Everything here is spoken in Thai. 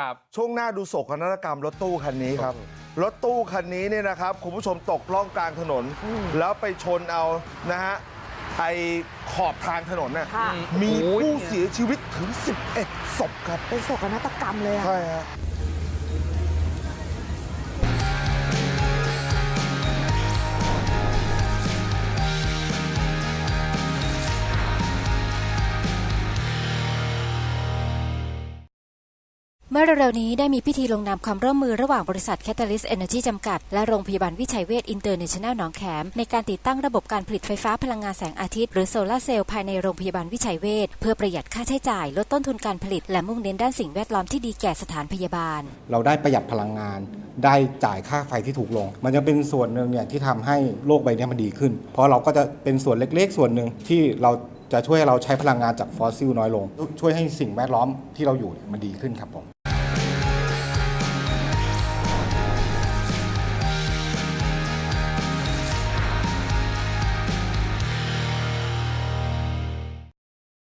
ครับช่วงหน้าดูโศกนาฏกรรมรถตู้คันนี้ครับรถตู้คันนี้เนี่ยนะครับคุณผู้ชมตกล่องกลางถนน แล้วไปชนเอานะฮะไอขอบทางถนนน่ะค่ะมีโอ้ยผู้เสียชีวิตถึง 11ศพครับเป็นโศกนาฏกรรมเลยอะใช่ฮะ เมื่อเร็วๆนี้ได้มีพิธีลงนามความร่วมมือระหว่างบริษัท Catalyst Energy จำกัด และโรงพยาบาลวิชัยเวชอินเตอร์เนชั่นแนลหนองแขม ในการติดตั้งระบบการผลิตไฟฟ้าพลังงานแสงอาทิตย์ หรือโซลาร์เซลล์ภายในโรงพยาบาลวิชัยเวชเพื่อประหยัดค่าใช้จ่าย ลดต้นทุนการผลิต และมุ่งเน้นด้านสิ่งแวดล้อมที่ดีแก่สถานพยาบาล เราได้ประหยัดพลังงาน ได้จ่ายค่าไฟที่ถูกลง มันจะเป็นส่วนหนึ่งเนี่ยที่ทำให้โลกใบนี้มันดีขึ้น เพราะเราก็จะเป็นส่วนเล็กๆ ส่วนหนึ่งที่เราจะช่วยให้เราใช้พลังงานจากฟอสซิลน้อยลง ช่วยให้สิ่งแวดล้อมที่เราอยู่มันดีขึ้นครับผม